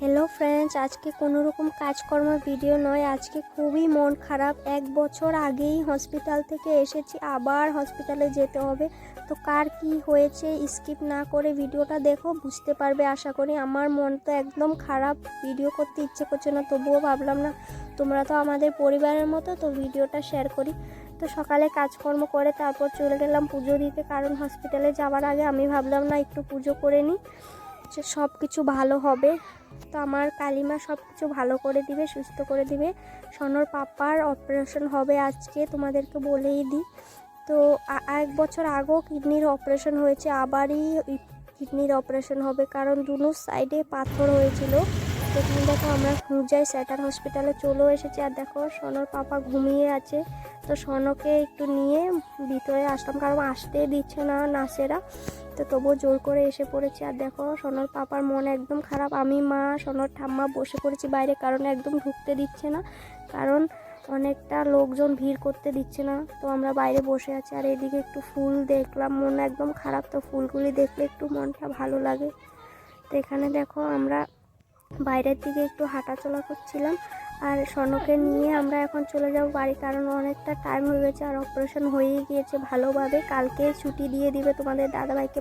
Hello friends আজকে কোনো রকম কাজকর্ম ভিডিও নয়। আজকে খুবই মন খারাপ। এক বছর আগেই হসপিটাল থেকে এসেছি, আবার হসপিটালে যেতে হবে। তো কার কি হয়েছে স্কিপ না করে ভিডিওটা দেখো, বুঝতে পারবে আশা করি। আমার মন তো একদম খারাপ ভিডিও করতে ইচ্ছে করছে না, তবুও ভাবলাম না, তোমরা তো আমাদের পরিবারের মতো, তো ভিডিওটা শেয়ার করি। তো সকালে কাজকর্ম করে তারপর চলে গেলাম পুজো দিতে, কারণ হসপিটালে যাওয়ার আগে আমি ভাবলাম না একটু পুজো করে নিই সব কিছু ভালো হবে। তো আমার কালিমা সব কিছু ভালো করে দিবে, সুস্থ করে দিবে। সনর পাপার অপারেশন হবে আজকে, তোমাদেরকে বলেই দিই। তো এক বছর আগেও কিডনির অপারেশন হয়েছে, আবারই কিডনির অপারেশন হবে। কারণ দুনো সাইডে পাথর হয়েছিল। তো এখানে দেখো, আমরা হুজাই স্যাটার হসপিটালে চলেও এসেছি। আর দেখো, সনর পাপা ঘুমিয়ে আছে। তো সনকে একটু নিয়ে ভিতরে আসলাম, কারণ আসতে দিচ্ছে না নার্সেরা। তো তবুও জোর করে এসে পড়েছি। আর দেখো, সোনার পাপার মন একদম খারাপ। আমি মা, সোনার ঠাম্মা বসে পড়েছি বাইরে, কারণ একদম ঢুকতে দিচ্ছে না। কারণ অনেকটা লোকজন ভিড় করতে দিচ্ছে না। তো আমরা বাইরে বসে আছি। আর এদিকে একটু ফুল দেখলাম, মন একদম খারাপ। তো ফুলগুলি দেখলে একটু মনটা ভালো লাগে। তো এখানে দেখো, আমরা বাইরের দিকে একটু হাঁটাচলা করছিলাম আর সনকে নিয়ে আমরা এখন চলে যাব বাড়ি কারণ অনেকটা টাইম হয়ে গেছে আর অপারেশন হয়েই গিয়েছে ভালোভাবে। কালকে ছুটি দিয়ে দিবে তোমাদের দাদাভাইকে।